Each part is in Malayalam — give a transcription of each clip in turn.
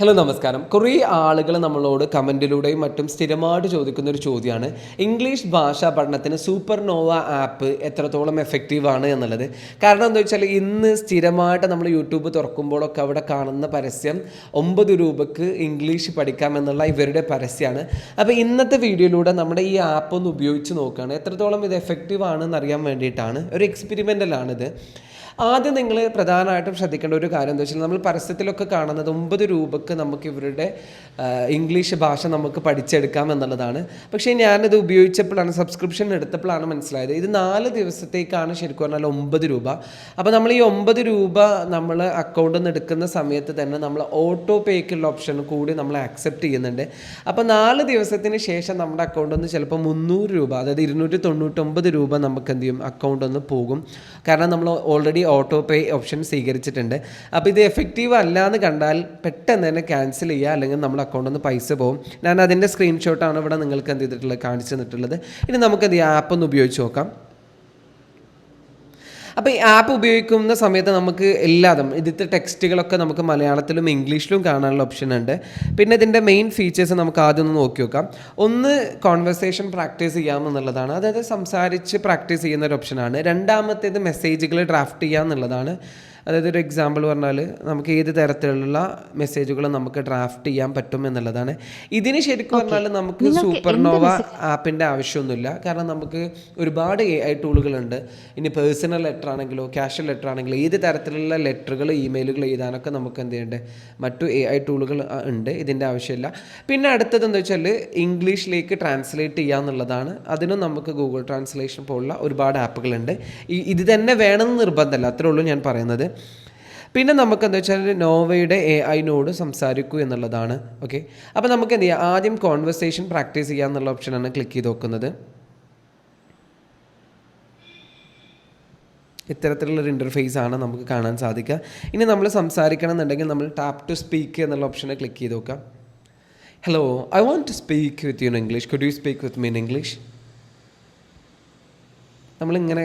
ഹലോ നമസ്കാരം. കുറേ ആളുകൾ നമ്മളോട് കമന്റിലൂടെയും മറ്റും സ്ഥിരമായിട്ട് ചോദിക്കുന്ന ഒരു ചോദ്യമാണ് ഇംഗ്ലീഷ് ഭാഷാ പഠനത്തിന് സൂപ്പർ നോവ ആപ്പ് എത്രത്തോളം എഫക്റ്റീവ് ആണ് എന്നുള്ളത്. കാരണം എന്താ വെച്ചാൽ ഇന്ന് സ്ഥിരമായിട്ട് നമ്മൾ യൂട്യൂബ് തുറക്കുമ്പോഴൊക്കെ അവിടെ കാണുന്ന പരസ്യം ഒമ്പത് രൂപക്ക് ഇംഗ്ലീഷ് പഠിക്കാം എന്നുള്ള ഇവരുടെ പരസ്യമാണ് അപ്പോൾ ഇന്നത്തെ വീഡിയോയിലൂടെ നമ്മുടെ ഈ ആപ്പ് ഒന്ന് ഉപയോഗിച്ച് നോക്കുകയാണ്. എത്രത്തോളം ഇത് എഫക്റ്റീവ് ആണെന്ന് അറിയാൻ വേണ്ടിയിട്ടാണ്. ഒരു എക്സ്പെരിമെന്റലാണിത് ആദ്യം നിങ്ങൾ പ്രധാനമായിട്ടും ശ്രദ്ധിക്കേണ്ട ഒരു കാര്യം എന്താ വെച്ചാൽ നമ്മൾ പരസ്യത്തിലൊക്കെ കാണുന്നത് ഒമ്പത് രൂപക്ക് നമുക്ക് ഇവരുടെ ഇംഗ്ലീഷ് ഭാഷ നമുക്ക് പഠിച്ചെടുക്കാം എന്നുള്ളതാണ്. പക്ഷേ ഞാനിത് ഉപയോഗിച്ചപ്പോഴാണ് സബ്സ്ക്രിപ്ഷൻ എടുത്തപ്പോഴാണ് മനസ്സിലായത്. ഇത് നാല് ദിവസത്തേക്കാണ് ശരിക്കും പറഞ്ഞാൽ ഒമ്പത് രൂപ. അപ്പോൾ നമ്മൾ ഈ ഒമ്പത് രൂപ നമ്മൾ അക്കൗണ്ടിൽ നിന്ന് എടുക്കുന്ന സമയത്ത് തന്നെ നമ്മൾ ഓട്ടോ പേക്കുള്ള ഓപ്ഷൻ കൂടി നമ്മൾ ആക്സെപ്റ്റ് ചെയ്യുന്നുണ്ട്. അപ്പോൾ നാല് ദിവസത്തിന് ശേഷം നമ്മുടെ അക്കൗണ്ടിൽ നിന്ന് ചിലപ്പോൾ മുന്നൂറ് രൂപ അതായത് ഇരുന്നൂറ്റി തൊണ്ണൂറ്റൊമ്പത് രൂപ നമുക്ക് എന്ത് ചെയ്യും? അക്കൗണ്ടിൽ നിന്ന് പോകും. കാരണം നമ്മൾ ഓൾറെഡി ഓട്ടോ പേ ഓപ്ഷൻ സ്വീകരിച്ചിട്ടുണ്ട്. അപ്പോൾ ഇത് എഫക്റ്റീവ് അല്ല എന്ന് കണ്ടാൽ പെട്ടെന്ന് തന്നെ ക്യാൻസൽ ചെയ്യുക അല്ലെങ്കിൽ നമ്മുടെ അക്കൗണ്ടിൽ നിന്ന് പൈസ പോകും ഞാൻ അതിന്റെ സ്ക്രീൻഷോട്ടാണ് ഇവിടെ നിങ്ങൾക്ക് എന്ത് ചെയ്തിട്ടുള്ളത് കാണിച്ചു തന്നിട്ടുള്ളത്. ഇനി നമുക്കത് ഈ ആപ്പ് ഒന്ന് ഉപയോഗിച്ച് നോക്കാം. അപ്പോൾ ഈ ആപ്പ് ഉപയോഗിക്കുന്ന സമയത്ത് നമുക്ക് എല്ലാതും ഇതിലത്തെ ടെക്സ്റ്റുകളൊക്കെ നമുക്ക് മലയാളത്തിലും ഇംഗ്ലീഷിലും കാണാനുള്ള ഓപ്ഷൻ ഉണ്ട്. പിന്നെ ഇതിന്റെ മെയിൻ ഫീച്ചേഴ്സ് നമുക്ക് ആദ്യം ഒന്ന് നോക്കി നോക്കാം. ഒന്ന് കോൺവെർസേഷൻ പ്രാക്ടീസ് ചെയ്യാം എന്നുള്ളതാണ് അതായത് സംസാരിച്ച് പ്രാക്ടീസ് ചെയ്യുന്ന ഒരു ഓപ്ഷനാണ് രണ്ടാമത്തേത് മെസ്സേജുകൾ ഡ്രാഫ്റ്റ് ചെയ്യുക എന്നുള്ളതാണ് അതായത് ഒരു എക്സാമ്പിൾ പറഞ്ഞാൽ നമുക്ക് ഏത് തരത്തിലുള്ള മെസ്സേജുകൾ നമുക്ക് ഡ്രാഫ്റ്റ് ചെയ്യാൻ പറ്റും എന്നുള്ളതാണ്. ഇതിന് ശരിക്കും പറഞ്ഞാൽ നമുക്ക് സൂപ്പർനോവ ആപ്പിന്റെ ആവശ്യമൊന്നുമില്ല. കാരണം നമുക്ക് ഒരുപാട് എ ഐ ടൂളുകളുണ്ട് ഇനി പേഴ്സണൽ ലെറ്റർ ആണെങ്കിലോ ക്യാഷ്വൽ ലെറ്റർ ആണെങ്കിലോ ഏത് തരത്തിലുള്ള ലെറ്ററുകൾ ഇമെയിലുകൾ എഴുതാനൊക്കെ നമുക്ക് എന്ത് ചെയ്യേണ്ടത് മറ്റു എ ഐ ടൂളുകൾ ഉണ്ട്. ഇതിന്റെ ആവശ്യമില്ല. പിന്നെ അടുത്തത് എന്താ വെച്ചാൽ ഇംഗ്ലീഷിലേക്ക് ട്രാൻസ്ലേറ്റ് ചെയ്യുക എന്നുള്ളതാണ്. അതിനും നമുക്ക് ഗൂഗിൾ ട്രാൻസ്ലേഷൻ പോലുള്ള ഒരുപാട് ആപ്പുകളുണ്ട് ഇത് തന്നെ വേണമെന്ന് നിർബന്ധമല്ല. അത്രേ ഉള്ളൂ ഞാൻ പറയുന്നത്. പിന്നെ നമുക്ക് എന്താ വെച്ചാൽ നോവയുടെ എ ഐനോട് സംസാരിക്കൂ എന്നുള്ളതാണ് ഓക്കെ അപ്പോൾ നമുക്ക് എന്ത് ചെയ്യാം ആദ്യം കോൺവെർസേഷൻ പ്രാക്ടീസ് ചെയ്യുക എന്നുള്ള ഓപ്ഷനാണ് ക്ലിക്ക് ചെയ്ത് നോക്കുന്നത്. ഇത്തരത്തിലുള്ളൊരു ഇന്റർഫേസ് ആണ് നമുക്ക് കാണാൻ സാധിക്കുക. ഇനി നമ്മൾ സംസാരിക്കണം എന്നുണ്ടെങ്കിൽ നമ്മൾ ടാപ്പ് ടു സ്പീക്ക് എന്നുള്ള ഓപ്ഷനെ ക്ലിക്ക് ചെയ്ത് നോക്കാം hello I want to speak with you in English could you speak with me English നമ്മളിങ്ങനെ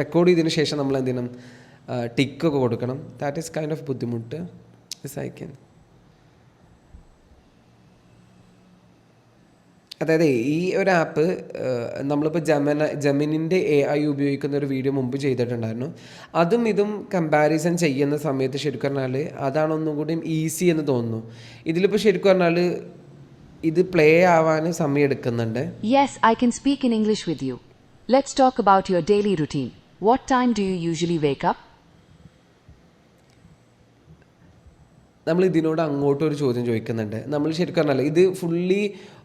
റെക്കോർഡ് ചെയ്തതിന് ശേഷം നമ്മൾ എന്ത് ചെയ്യണം ടിക്കൊക്കെ കൊടുക്കണം. ദാറ്റ് ഈസ് കൈൻഡ് ഓഫ് ബുദ്ധിമുട്ട്. ക്യാൻ അതായത് ഈ ഒരു ആപ്പ് നമ്മളിപ്പോൾ ജമന ജമിനിന്റെ എ ഐ ഉപയോഗിക്കുന്ന ഒരു വീഡിയോ മുമ്പ് ചെയ്തിട്ടുണ്ടായിരുന്നു. അതും ഇതും കമ്പാരിസൺ ചെയ്യുന്ന സമയത്ത് ശരിക്കും പറഞ്ഞാൽ അതാണ് ഒന്നും കൂടി ഈസി എന്ന് തോന്നുന്നു. ഇതിലിപ്പോൾ ശരിക്കും പറഞ്ഞാൽ ഇത് പ്ലേ ആവാൻ സമയം എടുക്കുന്നുണ്ട്. Yes I can speak in English with you let's talk about your daily routine what time do you usually wake up? നമ്മൾ ഇതിനോട് അങ്ങോട്ടും ഒരു ചോദ്യം ചോദിക്കുന്നുണ്ട് നമ്മൾ ശരിക്കും പറഞ്ഞാൽ ഇത് ഫുള്ളി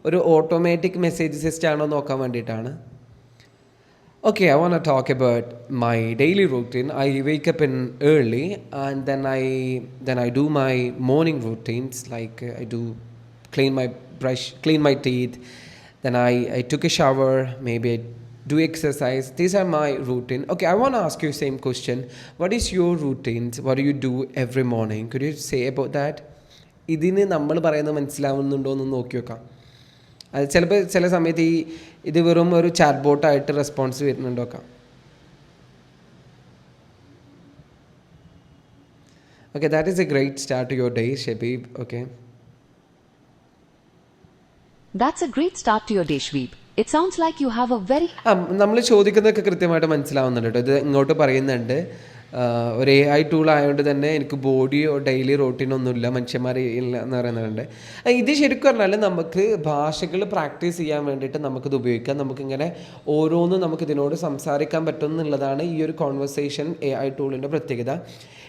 ഒരു ഓട്ടോമാറ്റിക് മെസ്സേജ് സിസ്റ്റം ആണോ നോക്കാൻ വേണ്ടിയിട്ടാണ് Okay, I want to talk about my daily routine. I wake up in early and then I then I do my morning routines like uh, I do clean my brush, clean my teeth. Then I, I took a shower, maybe I do exercise. These are my routine. Okay, I want to ask you same question. What is your routines? What do you do every morning? Could you say about that? ഇതിന് നമ്മൾ പറയുന്നത് മനസ്സിലാവുന്നുണ്ടോ എന്ന് നോക്കി വെക്കാം അത് ചിലപ്പോൾ ചില സമയത്ത് ഈ ഇത് വെറും ഒരു ചാറ്റ് ബോട്ടായിട്ട് റെസ്പോൺസ് വരുന്നുണ്ടോ ഒക്കെ okay that is a great start your day Shabeeb okay a great start to your day, Shweeb. Sounds like you have a very ആ നമ്മൾ ചോദിക്കുന്നതൊക്കെ കൃത്യമായിട്ട് മനസ്സിലാവുന്നുണ്ട് കേട്ടോ. ഇത് ഇങ്ങോട്ട് പറയുന്നുണ്ട്. ഒരു എ ഐ ടൂൾ ആയതുകൊണ്ട് തന്നെ എനിക്ക് ബോഡിയോ ഡെയിലി റൂട്ടീനോ ഒന്നുമില്ല മനുഷ്യന്മാർ ഇല്ല. എന്ന് പറയുന്നുണ്ട്. ഇത് ശരിക്കും പറഞ്ഞാൽ നമുക്ക് ഭാഷകൾ പ്രാക്ടീസ് ചെയ്യാൻ വേണ്ടിയിട്ട് നമുക്കിത് ഉപയോഗിക്കാം. നമുക്കിങ്ങനെ ഓരോന്നും നമുക്ക് ഇതിനോട് സംസാരിക്കാൻ പറ്റും എന്നുള്ളതാണ് ഈ ഒരു കോൺവെർസേഷൻ എ ഐ ടൂളിന്റെ പ്രത്യേകത.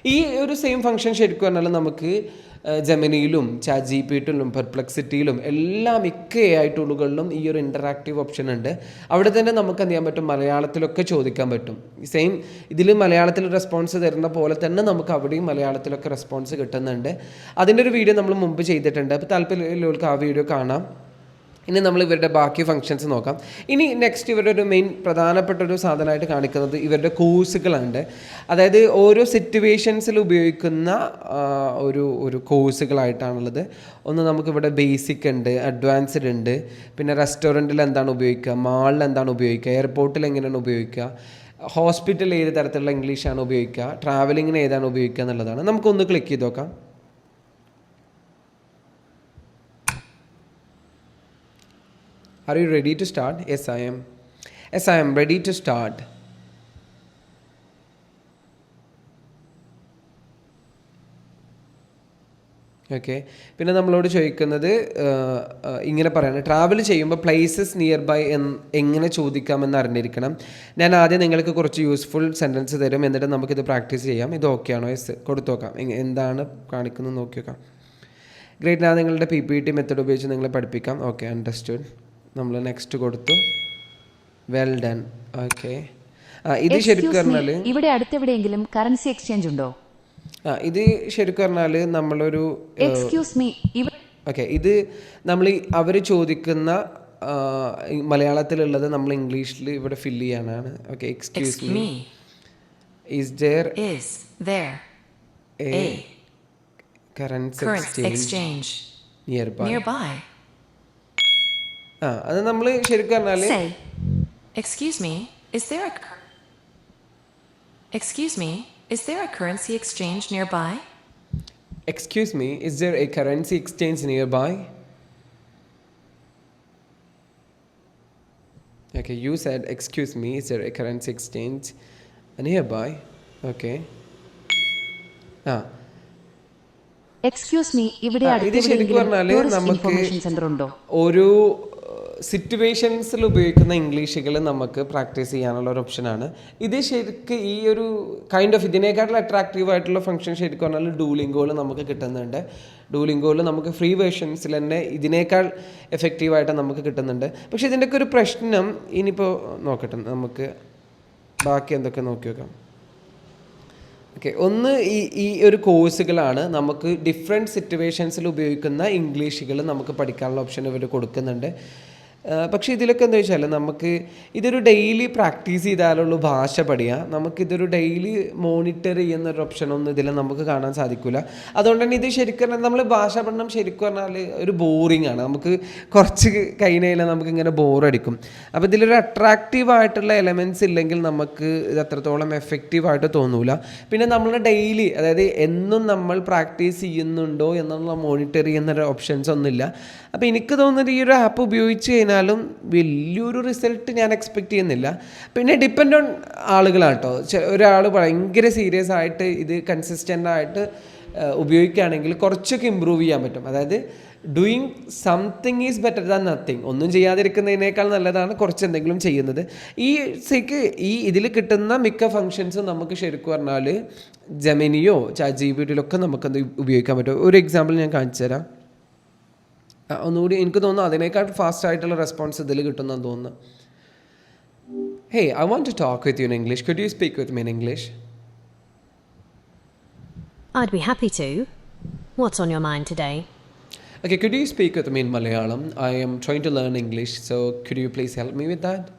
ഈ ഒരു സെയിം ഫങ്ഷൻ ശരിക്കും പറഞ്ഞാൽ നമുക്ക് ജെമിനിയിലും ചാറ്റ് ജി പി ടിയിലും പെർപ്ലക്സിറ്റിയിലും എല്ലാ മിക്ക എ ഐ ടൂളുകളിലും ഈ ഒരു ഇന്ററാക്റ്റീവ് ഓപ്ഷൻ ഉണ്ട്. അവിടെ തന്നെ നമുക്ക് എന്ത് ചെയ്യാൻ പറ്റും? മലയാളത്തിലൊക്കെ ചോദിക്കാൻ പറ്റും. സെയിം ഇതിൽ മലയാളത്തിൽ റെസ്പോൺസ് തരുന്ന പോലെ തന്നെ നമുക്ക് അവിടെയും മലയാളത്തിലൊക്കെ റെസ്പോൺസ് കിട്ടുന്നുണ്ട്. അതിന്റെ ഒരു വീഡിയോ നമ്മൾ മുമ്പ് ചെയ്തിട്ടുണ്ട്. അപ്പോൾ താല്പര്യമുള്ളവർക്ക് ആ വീഡിയോ കാണാം. ഇനി നമ്മൾ ഇവരുടെ ബാക്കി ഫങ്ഷൻസ് നോക്കാം. ഇനി നെക്സ്റ്റ് ഇവരുടെ ഒരു മെയിൻ പ്രധാനപ്പെട്ട ഒരു സാധനമായിട്ട് കാണിക്കുന്നത് ഇവരുടെ കോഴ്സുകളുണ്ട് അതായത് ഓരോ സിറ്റുവേഷൻസിൽ ഉപയോഗിക്കുന്ന ഒരു ഒരു കോഴ്സുകളായിട്ടാണുള്ളത് ഒന്ന് നമുക്കിവിടെ ബേസിക് ഉണ്ട് അഡ്വാൻസ്ഡ് ഉണ്ട്. പിന്നെ റെസ്റ്റോറന്റിൽ എന്താണ് ഉപയോഗിക്കുക? മാളിൽ എന്താണ് ഉപയോഗിക്കുക? എയർപോർട്ടിൽ എങ്ങനെയാണ് ഉപയോഗിക്കുക? ഹോസ്പിറ്റലിൽ ഏത് തരത്തിലുള്ള ഇംഗ്ലീഷാണ് ഉപയോഗിക്കുക? ട്രാവലിങ്ങിന് ഏതാണ് ഉപയോഗിക്കുക എന്നുള്ളതാണ്. നമുക്കൊന്ന് ക്ലിക്ക് ചെയ്ത് നോക്കാം. Are you ready to start? Yes, I am. Yes, I am ready to start. Okay പിന്നെ നമ്മളോട് ചോദിക്കുന്നത് ഇങ്ങനെ പറയാണ്. ട്രാവൽ ചെയ്യുമ്പോൾ പ്ലേസസ് നിയർ ബൈ എങ്ങനെ ചോദിക്കാമെന്ന് അറിഞ്ഞിരിക്കണം. ഞാൻ ആദ്യം നിങ്ങൾക്ക് കുറച്ച് യൂസ്ഫുൾ സെന്റൻസ് തരും. എന്നിട്ട് നമുക്കിത് പ്രാക്ടീസ് ചെയ്യാം. ഇത് ഓക്കെ ആണോ? യെസ് കൊടുത്തു നോക്കാം. എന്താണ് കാണിക്കുന്നത് നോക്കി നോക്കാം. ഗ്രേറ്റ് ഞാൻ നിങ്ങളുടെ പി പി ടി മെത്തഡ് ഉപയോഗിച്ച് നിങ്ങളെ പഠിപ്പിക്കാം. ഓക്കെ അണ്ടർസ്റ്റുഡ് നമ്മൾ നെക്സ്റ്റ് കൊടുത്തു. വെൽ ഡൺ ഓക്കെ ഇത് ശരിക്കും പറഞ്ഞാൽ ഇവിടെ അടുത്തെവിടെയെങ്കിലും കറൻസി എക്സ്ചേഞ്ച് ഉണ്ടോ? ആ ഇത് ശരിക്കും പറഞ്ഞാൽ നമ്മളൊരു എക്സ്ക്യൂസ് മീ ഓക്കെ ഇത് നമ്മൾ അവർ ചോദിക്കുന്ന മലയാളത്തിലുള്ളത് നമ്മൾ ഇംഗ്ലീഷിൽ ഇവിടെ ഫില്ല് ചെയ്യാനാണ്. Okay excuse me is there is there a currency exchange exchange by near by? ആ അത് നമ്മൾ ശരിക്കും പറഞ്ഞാൽ excuse me is is there a cur- excuse me, is there a currency excuse me is there a currency exchange near by okay you said excuse me is there a currency exchange near by okay ആ. എക്സ്ക്യൂസ് മീ ഇവിടെ ഇത് ശരിക്കും പറഞ്ഞാൽ നമുക്ക് സെന്റർ ഉണ്ടോ? ഒരു സിറ്റുവേഷൻസിൽ ഉപയോഗിക്കുന്ന ഇംഗ്ലീഷുകൾ നമുക്ക് പ്രാക്ടീസ് ചെയ്യാനുള്ള ഒരു ഓപ്ഷനാണ് ഇത് ശരിക്ക് ഈ ഒരു കൈൻഡ് ഓഫ് ഇതിനേക്കാട്ടിൽ അട്രാക്റ്റീവ് ആയിട്ടുള്ള ഫംഗ്ഷൻ ശരിക്കും പറഞ്ഞാൽ ഡൂലിംഗോൾ നമുക്ക് കിട്ടുന്നുണ്ട്. ഡൂലിംഗോൾ നമുക്ക് ഫ്രീ വേർഷൻസിൽ തന്നെ ഇതിനേക്കാൾ എഫക്റ്റീവായിട്ട് നമുക്ക് കിട്ടുന്നുണ്ട്. പക്ഷേ ഇതിന്റെയൊക്കെ ഒരു പ്രശ്നം ഇനിയിപ്പോൾ നോക്കട്ടെ നമുക്ക് ബാക്കി എന്തൊക്കെ നോക്കി നോക്കാം ഓക്കെ ഒന്ന് ഈ ഈ ഒരു കോഴ്സുകളാണ് നമുക്ക് ഡിഫറെന്റ് സിറ്റുവേഷൻസിൽ ഉപയോഗിക്കുന്ന ഇംഗ്ലീഷുകൾ നമുക്ക് പഠിക്കാനുള്ള ഓപ്ഷൻ ഇവർ കൊടുക്കുന്നുണ്ട്. പക്ഷേ ഇതിലൊക്കെ എന്താ വെച്ചാൽ നമുക്ക് ഇതൊരു ഡെയിലി പ്രാക്ടീസ് ചെയ്താലുള്ള ഭാഷ പഠിക്കുക നമുക്കിതൊരു ഡെയിലി മോണിറ്റർ ചെയ്യുന്ന ഒരു ഓപ്ഷനൊന്നും ഇതിൽ നമുക്ക് കാണാൻ സാധിക്കില്ല അതുകൊണ്ട് തന്നെ ഇത് ശരിക്കും നമ്മൾ ഭാഷ പഠനം ശരിക്കും പറഞ്ഞാൽ ഒരു ബോറിംഗ് ആണ്. നമുക്ക് കുറച്ച് കഴിഞ്ഞാൽ നമുക്ക് ഇങ്ങനെ ബോറടിക്കും അപ്പോൾ ഇതിലൊരു അട്രാക്റ്റീവ് ആയിട്ടുള്ള എലമെന്റ്സ് ഇല്ലെങ്കിൽ നമുക്ക് ഇത് അത്രത്തോളം എഫക്റ്റീവ് ആയിട്ട് തോന്നൂല. പിന്നെ നമ്മൾ ഡെയിലി അതായത് എന്നും നമ്മൾ പ്രാക്ടീസ് ചെയ്യുന്നുണ്ടോ എന്നുള്ള മോണിറ്റർ ചെയ്യുന്ന ഓപ്ഷൻസ് ഒന്നുമില്ല. അപ്പോൾ എനിക്ക് തോന്നുന്നത് ഈ ഒരു ആപ്പ് ഉപയോഗിച്ച് കഴിഞ്ഞാലും വലിയൊരു റിസൾട്ട് ഞാൻ എക്സ്പെക്റ്റ് ചെയ്യുന്നില്ല. പിന്നെ ഡിപ്പെൻഡ് ഓൺ ആളുകളാണ് കേട്ടോ ഒരാൾ ഭയങ്കര സീരിയസ് ആയിട്ട് ഇത് കൺസിസ്റ്റന്റ് ആയിട്ട് ഉപയോഗിക്കുകയാണെങ്കിൽ കുറച്ചൊക്കെ ഇമ്പ്രൂവ് ചെയ്യാൻ പറ്റും. അതായത് doing something is better than nothing ഒന്നും ചെയ്യാതിരിക്കുന്നതിനേക്കാൾ നല്ലതാണ് കുറച്ച് എന്തെങ്കിലും ചെയ്യുന്നത്. ഈ സിക്ക് ഈ ഇതിൽ കിട്ടുന്ന മിക്ക ഫങ്ഷൻസും നമുക്ക് ശരിക്കും പറഞ്ഞാൽ ജമിനിയോ ചാറ്റ് ജി ബി ഉപയോഗിക്കാൻ പറ്റും? ഒരു എക്സാമ്പിൾ ഞാൻ കാണിച്ചു തരാം ഒന്നുകൂടി എനിക്ക് തോന്നുന്നു അതിനേക്കാൾ ഫാസ്റ്റ് ആയിട്ടുള്ള റെസ്പോൺസ് ഇതിൽ കിട്ടുന്നെന്ന് തോന്നുന്നു hey I want to talk with you in English could you speak with me in English I'd be happy to. What's on your mind today? Okay, could you speak with me in Malayalam? I am trying to learn English, so could you please help me with that?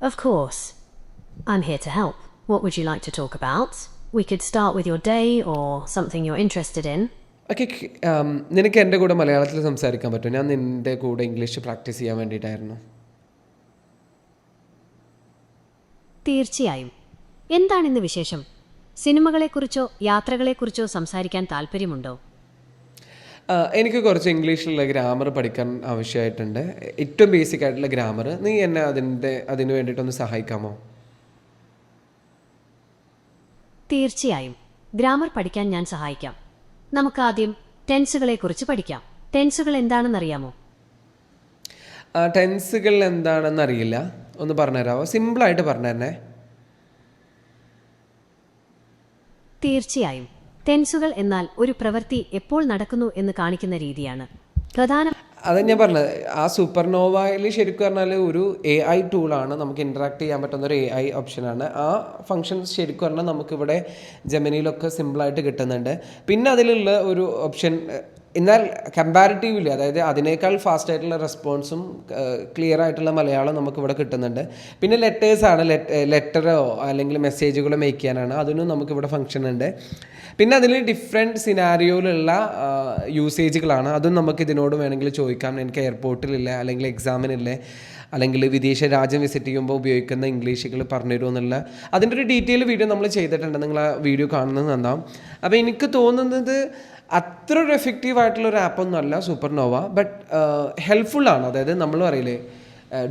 Of course. I'm here to help. What would you like to talk about? We could start with your day or something you're interested in. Okay നിനക്ക് എന്റെ കൂടെ മലയാളത്തിൽ സംസാരിക്കാൻ പറ്റും ഞാൻ നിന്റെ കൂടെ ഇംഗ്ലീഷ് പ്രാക്ടീസ് ചെയ്യാൻ വേണ്ടിയിട്ടായിരുന്നു. തീർച്ചയായും. എന്താണിന്ന് വിശേഷം? സിനിമകളെക്കുറിച്ചോ യാത്രകളെക്കുറിച്ചോ സംസാരിക്കാൻ താല്പര്യമുണ്ടോ? എനിക്ക് കുറച്ച് ഇംഗ്ലീഷിലുള്ള ഗ്രാമർ പഠിക്കാൻ ആവശ്യമായിട്ടുണ്ട്. ഏറ്റവും ബേസിക് ആയിട്ടുള്ള ഗ്രാമർ നീ എന്നെ അതിന്റെ അതിന് വേണ്ടിയിട്ടൊന്ന് സഹായിക്കാമോ? തീർച്ചയായും. ഗ്രാമർ പഠിക്കാൻ ഞാൻ സഹായിക്കാം. നമുക്കാദ്യം ടെൻസുകളെക്കുറിച്ച് പഠിക്കാം. ടെൻസുകൾ എന്താണെന്നറിയാമോ? അറിയാമോ ടെൻസുകൾ എന്താണെന്ന് അറിയില്ല ഒന്ന് പറഞ്ഞുതരാമോ സിമ്പിളായിട്ട് പറഞ്ഞു തരണേ തീർച്ചയായും. ടെൻസുകൾ എന്നാൽ ഒരു പ്രവൃത്തി എപ്പോൾ നടക്കുന്നു എന്ന് കാണിക്കുന്ന രീതിയാണ്. പ്രധാന അത് ഞാൻ പറഞ്ഞത്. ആ സൂപ്പർനോവയിൽ ശരിക്കും പറഞ്ഞാൽ ഒരു എ ഐ ടൂളാണ് നമുക്ക് ഇൻട്രാക്ട് ചെയ്യാൻ പറ്റുന്ന ഒരു എ ഐ ഓപ്ഷനാണ് ആ ഫങ്ഷൻസ് ശരിക്കും പറഞ്ഞാൽ നമുക്കിവിടെ ജമനിയിലൊക്കെ സിമ്പിളായിട്ട് കിട്ടുന്നുണ്ട്. പിന്നെ അതിലുള്ള ഒരു ഓപ്ഷൻ എന്നാൽ കമ്പാരിറ്റീവ്ലി അതായത് അതിനേക്കാൾ ഫാസ്റ്റ് ആയിട്ടുള്ള റെസ്പോൺസും ക്ലിയർ ആയിട്ടുള്ള മലയാളം നമുക്ക് ഇവിടെ കിട്ടുന്നുണ്ട്. പിന്നെ ലെറ്റേഴ്സാണ് ലെറ്ററോ അല്ലെങ്കിൽ മെസ്സേജുകളോ മേക്ക് ചെയ്യാനാണ്. അതിനും നമുക്കിവിടെ ഫങ്ഷൻ ഉണ്ട്. പിന്നെ അതിൽ ഡിഫറെന്റ് സിനാരിയോയിലുള്ള യൂസേജുകളാണ് അതും നമുക്ക് ഇതിനോട് വേണമെങ്കിൽ ചോദിക്കാം. എനിക്ക് എയർപോർട്ടിലില്ല അല്ലെങ്കിൽ എക്സാമിനില്ലേ അല്ലെങ്കിൽ വിദേശ രാജ്യം വിസിറ്റ് ചെയ്യുമ്പോൾ ഉപയോഗിക്കുന്ന ഇംഗ്ലീഷുകൾ പറഞ്ഞുതരുമെന്നുള്ള അതിന്റെ ഒരു ഡീറ്റെയിൽ വീഡിയോ നമ്മൾ ചെയ്തിട്ടുണ്ട്. നിങ്ങൾ ആ വീഡിയോ കാണുന്നത് നന്നാവും. അപ്പോൾ എനിക്ക് തോന്നുന്നത് അത്ര ഒരു എഫക്റ്റീവ് ആയിട്ടുള്ള ഒരു ആപ്പൊന്നും അല്ല സൂപ്പർ നോവ ബട്ട് ആണ്. അതായത് നമ്മൾ പറയില്ലേ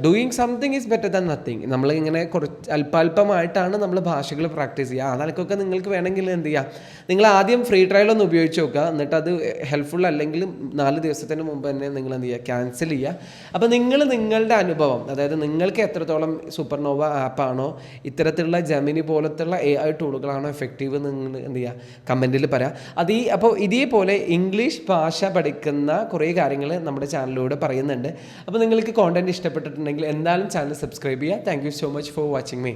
doing something is better than nothing നമ്മൾ ഇങ്ങനെ കുറച്ച് അല്പാൽപമായിട്ടാണ് നമ്മൾ ഭാഷകൾ പ്രാക്ടീസ് ചെയ്യുക. ആ നിങ്ങൾക്ക് വേണമെങ്കിൽ എന്ത് ചെയ്യുക നിങ്ങൾ ആദ്യം ഫ്രീ ട്രയൽ ഒന്ന് ഉപയോഗിച്ച് നോക്കുക. എന്നിട്ട് അത് ഹെൽപ്ഫുൾ അല്ലെങ്കിൽ നാല് ദിവസത്തിന് മുമ്പ് തന്നെ നിങ്ങൾ എന്ത് ചെയ്യുക? ക്യാൻസൽ ചെയ്യുക. അപ്പോൾ നിങ്ങൾ നിങ്ങളുടെ അനുഭവം അതായത് നിങ്ങൾക്ക് എത്രത്തോളം സൂപ്പർനോവ ആപ്പാണോ ഇത്തരത്തിലുള്ള ജമിനി പോലത്തുള്ള എ ഐ ടൂളുകളാണോ എഫക്റ്റീവ് നിങ്ങൾ എന്ത് ചെയ്യുക? കമന്റിൽ പറയാം. അത് ഈ അപ്പോൾ ഇതേപോലെ ഇംഗ്ലീഷ് ഭാഷ പഠിക്കുന്ന കുറേ കാര്യങ്ങൾ നമ്മുടെ ചാനലിലൂടെ പറയുന്നുണ്ട്. അപ്പോൾ നിങ്ങൾക്ക് കോണ്ടന്റ് ഇഷ്ടപ്പെട്ടിട്ടുണ്ടെങ്കിൽ എന്തായാലും ചാനൽ സബ്സ്ക്രൈബ് ചെയ്യുക. Thank so much for watching me